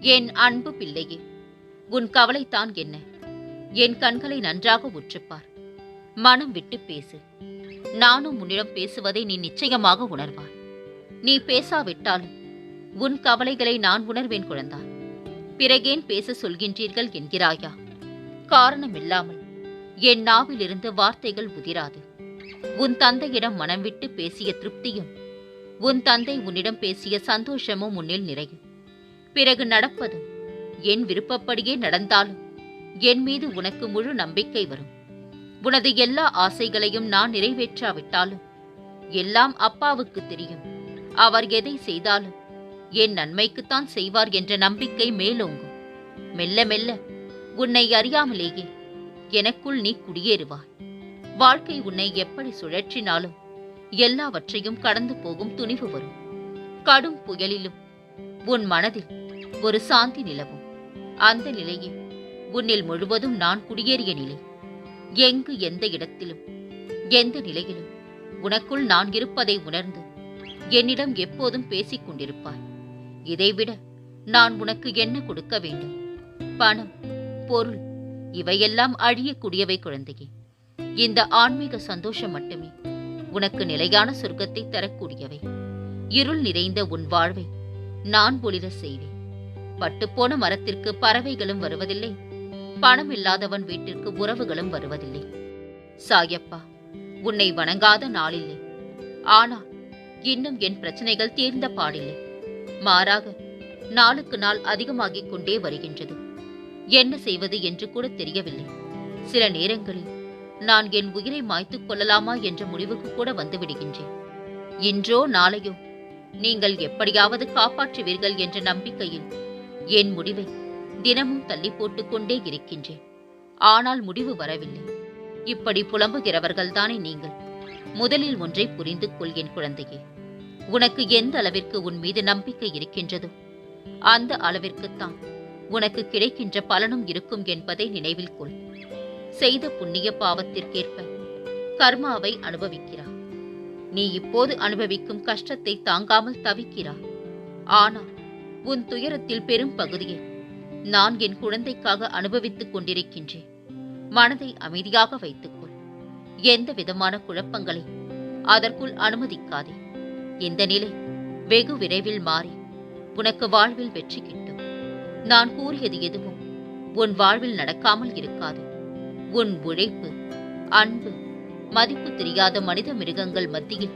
என் அன்பு பிள்ளையே உன் கவலைத்தான் என்ன? என் கண்களை நன்றாக உற்றுப்பார். மனம் விட்டு பேசு. நானும் உன்னிடம் பேசுவதை நீ நிச்சயமாக உணர்வார் நீ பேசாவிட்டாலும் உன் கவலைகளை நான் உணர்வேன் குழந்தா. பிறகேன் பேச சொல்கின்றீர்கள் என்கிறாயா? காரணமில்லாமல் என் நாவிலிருந்து வார்த்தைகள் உதிராது. உன் தந்தையிடம் மனம் விட்டு பேசிய திருப்தியும் உன் தந்தை உன்னிடம் பேசிய சந்தோஷமும் உன்னில் நிறையும். பிறகு நடப்பதும் என் விருப்பப்படியே நடந்தாலும் என் மீது உனக்கு முழு நம்பிக்கை வரும். உனது எல்லா ஆசைகளையும் நான் நிறைவேற்றாவிட்டாலும் எல்லாம் அப்பாவுக்கு தெரியும். அவர் எதை செய்தாலும் என் நன்மைக்குத்தான் செய்வார் என்ற நம்பிக்கை மேலோங்கும். மெல்ல மெல்ல உன்னை அறியாமலேயே எனக்குள் நீ குடியேறுவாய். வாழ்க்கை உன்னை எப்படி சுழற்றினாலும் எல்லாவற்றையும் கடந்து போகும் துணிவு வரும். கடும் புயலிலும் உன் மனதில் ஒரு சாந்தி நிலவும். அந்த நிலையே உன்னில் முழுவதும் நான் குடியேறிய நிலை. எங்கு எந்த இடத்திலும் எந்த நிலையிலும் உனக்குள் நான் இருப்பதை உணர்ந்து என்னிடம் எப்போதும் பேசிக் கொண்டிருப்பாய். இதைவிட நான் உனக்கு என்ன கொடுக்க வேண்டும்? பணம் பொருள் இவையெல்லாம் அழியக்கூடியவை குழந்தையே. இந்த ஆன்மீக சந்தோஷம் மட்டுமே உனக்கு நிலையான சொர்க்கத்தை தரக்கூடியவை. இருள் நிறைந்த உன் வாழ்வை நான் ஒளிர செய்வேன். பட்டுப்போன மரத்திற்கு பறவைகளும் வருவதில்லை. பணம் இல்லாதவன் வீட்டிற்கு உறவுகளும் வருவதில்லை. சாயப்பா உன்னை வணங்காத நாளில்லை. ஆனால் இன்னும் என் பிரச்சனைகள் தீர்ந்த பாடில்லை. மாறாக நாளுக்கு நாள் அதிகமாகிக் கொண்டே வருகின்றது. என்ன செய்வது என்று கூட தெரியவில்லை. சில நேரங்களில் நான் என் உயிரை மாய்த்துக் கொள்ளலாமா என்ற முடிவுக்கு கூட வந்துவிடுகின்றேன் இன்றோ நாளையோ நீங்கள் எப்படியாவது காப்பாற்றுவீர்கள் என்ற நம்பிக்கையில் என் முடிவை தினமும் தள்ளி போட்டுக் கொண்டே இருக்கின்றேன். ஆனால் முடிவு வரவில்லை. இப்படி புலம்புகிறவர்கள்தானே நீங்கள். முதலில் ஒன்றை புரிந்து கொள் என் குழந்தையே. உனக்கு எந்த அளவிற்கு உன் மீது நம்பிக்கை இருக்கின்றதோ அந்த அளவிற்குத்தான் உனக்கு கிடைக்கின்ற பலனும் இருக்கும் என்பதை நினைவில் கொள். செய்த புண்ணிய பாவத்திற்கேற்ப கர்மாவை அனுபவிக்கிறாய் நீ இப்போது அனுபவிக்கும் கஷ்டத்தை தாங்காமல் தவிக்கிறாய் ஆனால் உன் துயரத்தில் பெரும் பகுதியை. நான் என் குழந்தைக்காக அனுபவித்துக் கொண்டிருக்கின்றேன். மனதை அமைதியாக வைத்துக்கொள். எந்த விதமான குழப்பங்களை அதற்குள் அனுமதிக்காதே. இந்த நிலை வெகு விரைவில் மாறி உனக்கு வாழ்வில் வெற்றி கிட்டும். நான் கூறியது எதுவும் உன் வாழ்வில் நடக்காமல் இருக்காது. உன் உழைப்பு அன்பு மதிப்பு தெரியாத மனித மிருகங்கள் மத்தியில்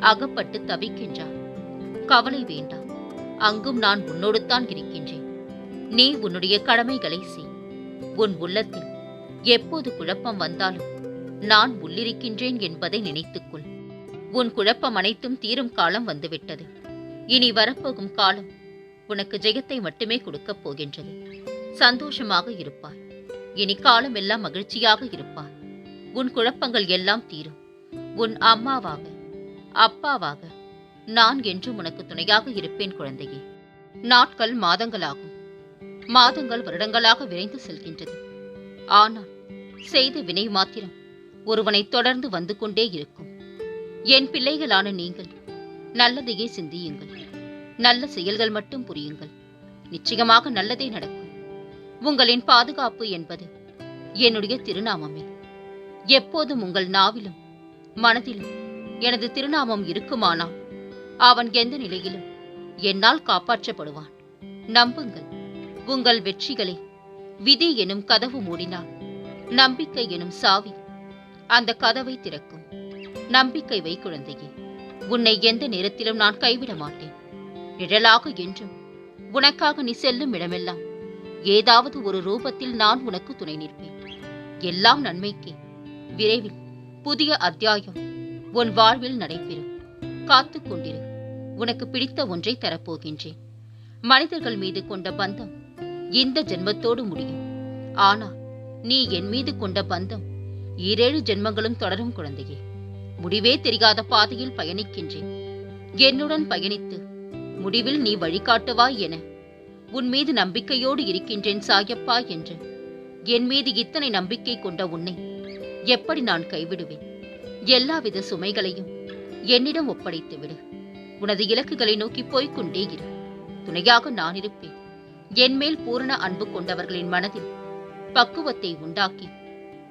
அகப்பட்டு தவிக்கின்றார் கவலை வேண்டாம். அங்கும் நான் உன்னோடுத்தான் இருக்கின்றேன். நீ உன்னுடைய கடமைகளை செய். உன் உள்ளத்தில் எப்போது குழப்பம் வந்தாலும் நான் உள்ளிருக்கின்றேன் என்பதை நினைத்துக்கொள். உன் குழப்பம் அனைத்தும் தீரும் காலம் வந்துவிட்டது. இனி வரப்போகும் காலம் உனக்கு ஜெயத்தை மட்டுமே கொடுக்கப் போகின்றது. சந்தோஷமாக இருப்பாய். இனி காலம் எல்லாம் மகிழ்ச்சியாக இருப்பாய். உன் குழப்பங்கள் எல்லாம் தீரும். உன் அம்மாவாக அப்பாவாக நான் என்றும் உனக்கு துணையாக இருப்பேன் குழந்தையே. நாட்கள் மாதங்களாகும். மாதங்கள் வருடங்களாக விரைந்து செல்கின்றது. ஆனால் செய்த வினை மாத்திரம் ஒருவனை தொடர்ந்து வந்து கொண்டே இருக்கும். என் பிள்ளைகளான நீங்கள் நல்லதையே சிந்தியுங்கள். நல்ல செயல்கள் மட்டும் புரியுங்கள். நிச்சயமாக நல்லதே நடக்கும். உங்களின் பாதுகாப்பு என்பது என்னுடைய திருநாமமே. எப்போதும் உங்கள் நாவிலும் மனதிலும் எனது திருநாமம் இருக்குமானால் அவன் எந்த நிலையிலும் என்னால் காப்பாற்றப்படுவான். நம்புங்கள் உங்கள் வெற்றிகளை. விதி எனும் கதவு மூடினால் நம்பிக்கை எனும் சாவி அந்த கதவை திறக்கும். நம்பிக்கை வை குழந்தையே உன்னை எந்த நேரத்திலும் நான் கைவிட மாட்டேன். நிழலாக என்றும் உனக்காக நீ செல்லும் இடமெல்லாம் ஏதாவது ஒரு ரூபத்தில் நான் உனக்கு துணை நிற்பேன். எல்லாம் நன்மைக்கே. விரைவில் புதிய அத்தியாயம் உன் வாழ்வில் நடைபெறும். காத்துக் கொண்டிரு. உனக்கு பிடித்த ஒன்றை தரப்போகின்றேன். மனிதர்கள் மீது கொண்ட பந்தம் இந்த ஜென்மத்தோடு முடியும். ஆனால் நீ என் மீது கொண்ட பந்தம் ஈரேழு ஜென்மங்களும் தொடரும் குழந்தையே. முடிவே தெரியாத பாதையில் பயணிக்கின்றேன். என்னுடன் பயணித்து முடிவில் நீ வழிகாட்டுவாய் என உன் மீது நம்பிக்கையோடு இருக்கின்றேன் சாயப்பா என்று. என் மீது இத்தனை நம்பிக்கை கொண்ட உன்னை எப்படி நான் கைவிடுவேன்? எல்லாவித சுமைகளையும் என்னிடம் ஒப்படைத்து விடு உனது இலக்குகளை நோக்கி போய்கொண்டே இரு. துணையாக நான் இருப்பேன். என்மேல் பூரண அன்பு கொண்டவர்களின் மனதில் பக்குவத்தை உண்டாக்கி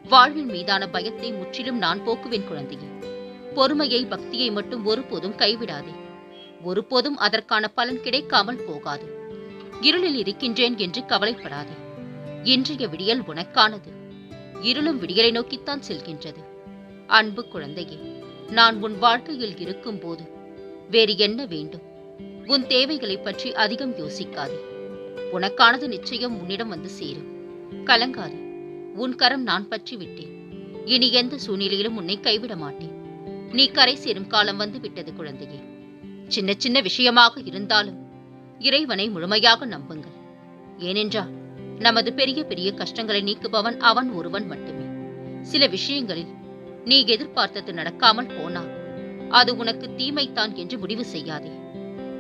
வாழ்வின் மீதான பயத்தை முற்றிலும் நான் போக்குவேன் குழந்தையே. பொறுமையை பக்தியை மட்டும் ஒருபோதும் கைவிடாதே. ஒருபோதும் அதற்கான பலன் கிடைக்காமல் போகாது. இருளில் இருக்கின்றேன் என்று கவலைப்படாதே. இன்றைய விடியல் உனக்கானது. இருளும் விடியலை நோக்கித்தான் செல்கின்றது. அன்பு குழந்தையே நான் உன் வாழ்க்கையில் இருக்கும்போது வேறு என்ன வேண்டும்? உன் தேவைகளைப் பற்றி அதிகம் யோசிக்காதே. உனக்கானது நிச்சயம் உன்னிடம் வந்து சேரும். கலங்காதே. உன் கரம் நான் பற்றி விட்டேன். இனி எந்த சூழ்நிலையிலும் உன்னை கைவிட மாட்டேன். நீ கரை சேரும் காலம் வந்து விட்டது குழந்தையே. சின்ன சின்ன விஷயமாக இருந்தாலும் இறைவனை முழுமையாக நம்புங்கள். ஏனென்றால் நமது பெரிய பெரிய கஷ்டங்களை நீக்குபவன் அவன் ஒருவன் மட்டுமே. சில விஷயங்களில் நீ எதிர்பார்த்தது நடக்காமல் போனால் அது உனக்கு தீமைத்தான் என்று முடிவு செய்யாதே.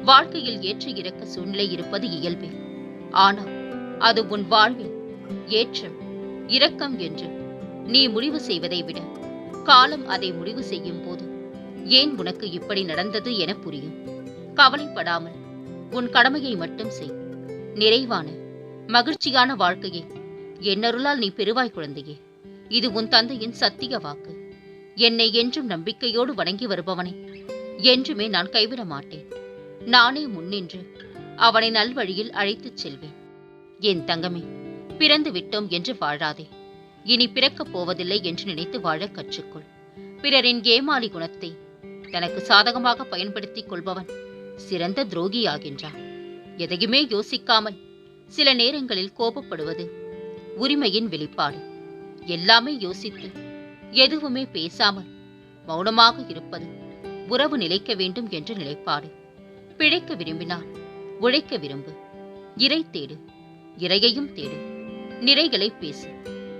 வாழ்க்கையில் ஏற்ற இறக்க சூழ்நிலை இருப்பது இயல்பே. ஆனால் அது உன் வாழ்வில் ஏற்றம் இரக்கம் என்று நீ முடிவு செய்வதை விட காலம் அதை முடிவு செய்யும் போது ஏன் உனக்கு இப்படி நடந்தது என புரியும். கவலைப்படாமல் உன் கடமையை மட்டும் செய். நிறைவான மகிழ்ச்சியான வாழ்க்கையை என்னருளால் நீ பெறுவாய் குழந்தையே. இது உன் தந்தையின் சத்திய வாக்கு. என்னை என்றும் நம்பிக்கையோடு வணங்கி வருபவனை. என்றுமே நான் கைவிட மாட்டேன். நானே முன்னின்று அவனை நல்வழியில் அழைத்துச் செல்வேன். என் தங்கமே பிறந்து விட்டோம் என்று வாழாதே. இனி பிறக்கப் போவதில்லை என்று நினைத்து வாழ கற்றுக்கொள். பிறரின் ஏமாளி குணத்தை தனக்கு சாதகமாக பயன்படுத்திக் கொள்பவன் சிறந்த துரோகியாகின்றான். எதையுமே யோசிக்காமல் சில நேரங்களில் கோபப்படுவது உரிமையின் வெளிப்பாடு. எல்லாமே யோசித்து எதுவுமே பேசாமல் மௌனமாக இருப்பது உறவு நிலைக்க வேண்டும் என்ற நிலைப்பாடு. பிழைக்க விரும்பினால் உழைக்க விரும்பு. இறை தேடு இறையையும் தேடு. நிறைகளை பேசு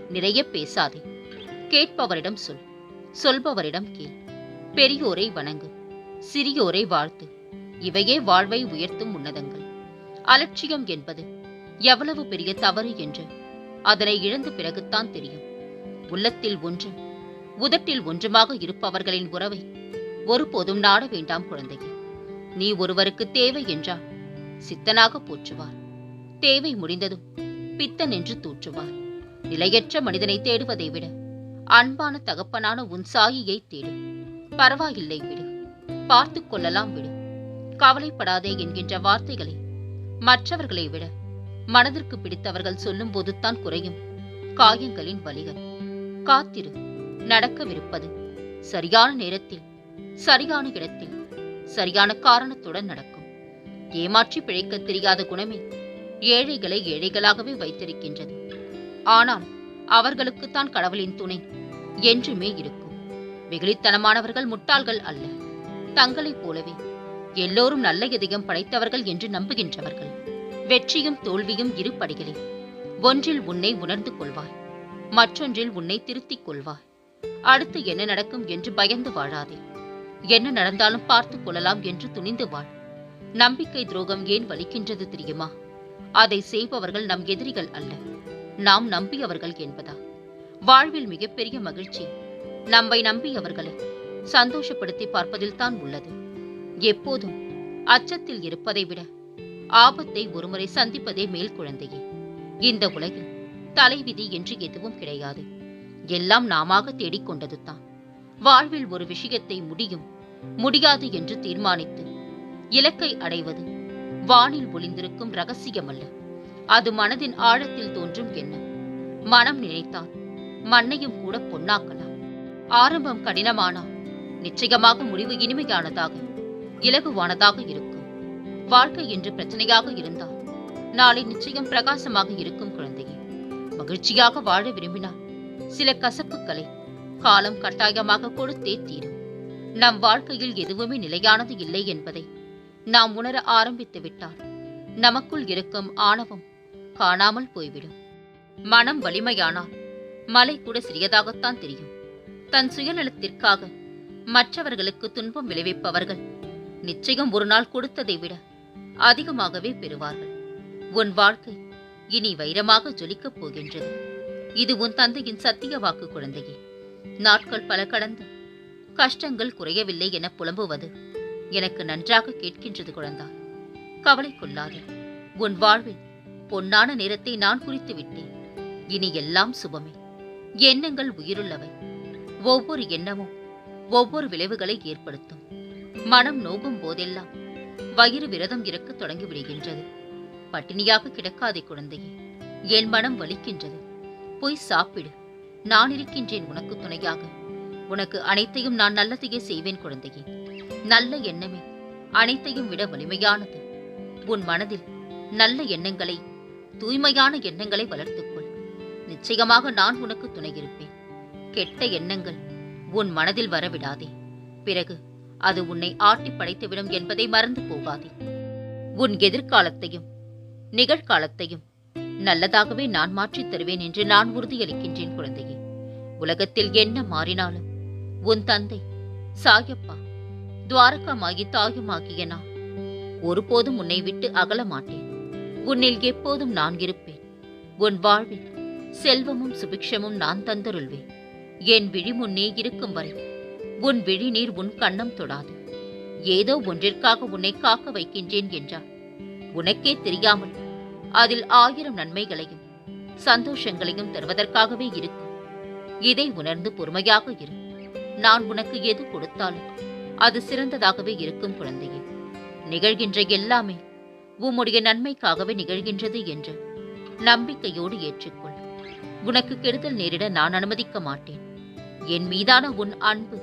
நிறைய பேசாதே. கேட்பவரிடம் சொல் சொல்பவரிடம் கேள். பெரியோரை வணங்கு சிறியோரை வாழ்த்து. இவையே வாழ்வை உயர்த்தும் உன்னதங்கள். அலட்சியம் என்பது எவ்வளவு பெரிய தவறு என்று அதனை இழந்த பிறகுத்தான் தெரியும். உள்ளத்தில் ஒன்று உதட்டில் ஒன்றுமாக இருப்பவர்களின் உறவை ஒருபோதும் நாட வேண்டாம் குழந்தையே. நீ ஒருவருக்கு தேவை என்றால் சித்தனாக போற்றுவார். தேவை முடிந்ததும் பித்தன் என்று தூற்றுவார். நிலையற்ற மனிதனை தேடுவதை விட அன்பான தகப்பனான உன் சாயியை தேடு. பரவாயில்லை விடு. பார்த்து கொள்ளலாம் விடு. கவலைப்படாதே என்கின்ற வார்த்தைகளை மற்றவர்களை விட மனதிற்கு பிடித்தவர்கள் சொல்லும் போதுதான் குறையும் காயங்களின் வலிகள் காத்திரு. நடக்கவிருப்பது. சரியான நேரத்தில் சரியான இடத்தில் சரியான காரணத்துடன் நடக்கும். ஏமாற்றி பிழைக்க தெரியாத குணமே ஏழைகளை ஏழைகளாகவே வைத்திருக்கின்றது. ஆனால் அவர்களுக்குத்தான் கடவுளின் துணை என்றுமே இருக்கும். வெகுளித்தனமானவர்கள் முட்டாள்கள் அல்ல. தங்களைப் போலவே எல்லோரும் நல்ல இதயம் படைத்தவர்கள் என்று நம்புகின்றவர்கள். வெற்றியும் தோல்வியும் இரு படிகளே ஒன்றில் உன்னை உணர்ந்து கொள்வாய். மற்றொன்றில் உன்னை திருத்திக் கொள்வாய். அடுத்து என்ன நடக்கும் என்று பயந்து வாழாதே. என்ன நடந்தாலும் பார்த்துக் கொள்ளலாம் என்று துணிந்து வாழ். நம்பிக்கை துரோகம் ஏன் வலிக்கின்றது தெரியுமா? அதை செய்பவர்கள் நம் எதிரிகள் அல்ல. நாம் நம்பியவர்கள் என்பதா? வாழ்வில் மிகப்பெரிய மகிழ்ச்சி. நம்மை நம்பியவர்களை சந்தோஷப்படுத்தி பார்ப்பதில்தான் உள்ளது. எப்போதும் அச்சத்தில் இருப்பதை விட ஆபத்தை ஒருமுறை சந்திப்பதே மேல் குழந்தையே. இந்த உலகில் தலைவிதி என்று எதுவும் கிடையாது. எல்லாம் நாமாக தேடிக்கொண்டதுதான். வாழ்வில் ஒரு விஷயத்தை முடியும் முடியாது என்று தீர்மானித்து இலக்கை அடைவது வானில் ஒளிந்திருக்கும் ரகசியமல்ல. அது மனதின் ஆழத்தில் தோன்றும் எண்ணம் மனம் நினைத்தால் மண்ணையும் கூட பொன்னாக்கலாம். ஆரம்பம் கடினமானால் நிச்சயமாக முடிவு இனிமையானதாக இலகுவானதாக இருக்கும். வாழ்க்கை என்று பிரச்சனையாக இருந்தால் நாளை நிச்சயம் பிரகாசமாக இருக்கும் குழந்தையே. மகிழ்ச்சியாக வாழ விரும்பினால் சில கசப்புக்களை காலம் கட்டாயமாக கொடுத்தே தீரும். நம் வாழ்க்கையில் எதுவுமே நிலையானது இல்லை என்பதை நாம் உணர ஆரம்பித்து விட்டால் நமக்குள் இருக்கும் ஆணவம் காணாமல் போய்விடும். மனம் வலிமையானால் மலை கூட சிறியதாகத்தான் தெரியும். தன் சுயநலத்திற்காக மற்றவர்களுக்கு துன்பம் விளைவிப்பவர்கள் நிச்சயம் ஒரு நாள் கொடுத்ததை விட அதிகமாகவே பெறுவார்கள். உன் வாழ்க்கை இனி வைரமாக ஜொலிக்கப் போகின்றது. இது உன் தந்தையின் சத்திய வாக்கு குழந்தையே. நாட்கள் பல கடந்து கஷ்டங்கள் குறையவில்லை என புலம்புவது எனக்கு நன்றாக கேட்கின்றது குழந்தா. கவலை கொள்ளாதே. உன் வாழ்வில் பொன்னான நேரத்தை நான் குறித்து விட்டேன். இனி எல்லாம் சுபமே. எண்ணங்கள் உயிருள்ளவை. ஒவ்வொரு எண்ணமும் ஒவ்வொரு விளைவுகளை ஏற்படுத்தும். மனம் நோகும் போதெல்லாம் வயிறு விரதம் இறக்க தொடங்கிவிடுகின்றது பட்டினியாக கிடக்காதே குழந்தையே. என் மனம் வலிக்கின்றது. போய் சாப்பிடு. நான் இருக்கின்றேன் உனக்கு துணையாக. உனக்கு அனைத்தையும் நான் நல்லதையே செய்வேன் குழந்தையே. நல்ல எண்ணமே அனைத்தையும் விட வலிமையானது. உன் மனதில் நல்ல எண்ணங்களை தூய்மையான எண்ணங்களை வளர்த்துக்கொள். நிச்சயமாக நான் உனக்கு துணை இருப்பேன் கெட்ட எண்ணங்கள் உன் மனதில் வரவிடாதே. பிறகு அது உன்னை ஆட்டி படைத்துவிடும் என்பதை மறந்து போகாதே. உன் எதிர்காலத்தையும் நிகழ்காலத்தையும் நல்லதாகவே நான் மாற்றித் தருவேன் என்று நான் உறுதியளிக்கின்றேன் குழந்தையே. உலகத்தில் என்ன மாறினாலும் உன் தந்தை சாயப்பா துவாரகமாகி தாயுமாகிய நான் ஒருபோதும் உன்னை விட்டு அகல மாட்டேன். உன்னில் எப்போதும் நான் இருப்பேன். உன் வாழ்வில் செல்வமும் சுபிக்ஷமும் நான் தந்தருள்வேன். என் விழி முன்னே இருக்கும் வரை உன் விழி நீர் உன் கண்ணம் தொடாது. ஏதோ ஒன்றிற்காக உன்னை காக்க வைக்கின்றேன் என்றார் உனக்கே தெரியாமல் அதில் ஆயிரம் நன்மைகளையும் சந்தோஷங்களையும் தருவதற்காகவே இருக்கும். இதை உணர்ந்து பொறுமையாக இரு. நான் உனக்கு எது கொடுத்தாலும் அது சிறந்ததாகவே இருக்கும் குழந்தையே. நிகழ்கின்ற எல்லாமே உம்முடைய நன்மைக்காகவே நிகழ்கின்றது என்று நம்பிக்கையோடு ஏற்றுக்கொள். உனக்கு கெடுதல் நேரிட நான் அனுமதிக்க மாட்டேன். என் மீதான உன் அன்பு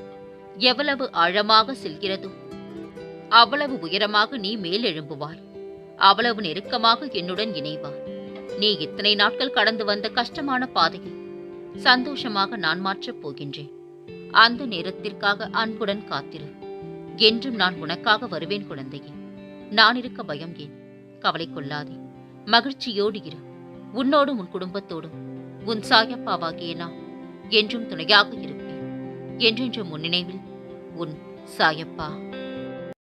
எவ்வளவு ஆழமாக செல்கிறதோ அவ்வளவு உயரமாக நீ மேலெழும்புவாய். அவ்வளவு நெருக்கமாக என்னுடன் இணைவார். நீ இத்தனை நாட்கள் கடந்து வந்த கஷ்டமான பாதையை சந்தோஷமாக நான் மாற்றப் போகின்றேன். அந்த நேரத்திற்காக அன்புடன் காத்திரு. என்றும் நான் உனக்காக வருவேன் குழந்தையே. நான் இருக்க பயம் ஏன்? கவலை கொள்ளாதே. மகிழ்ச்சியோடு இரு. உன்னோடும் உன் குடும்பத்தோடும். உன் சாயப்பாவாகிய நான் என்றும் துணையாக இருப்பேன். என்றென்றும் உன் நினைவில் உன் சாயப்பா.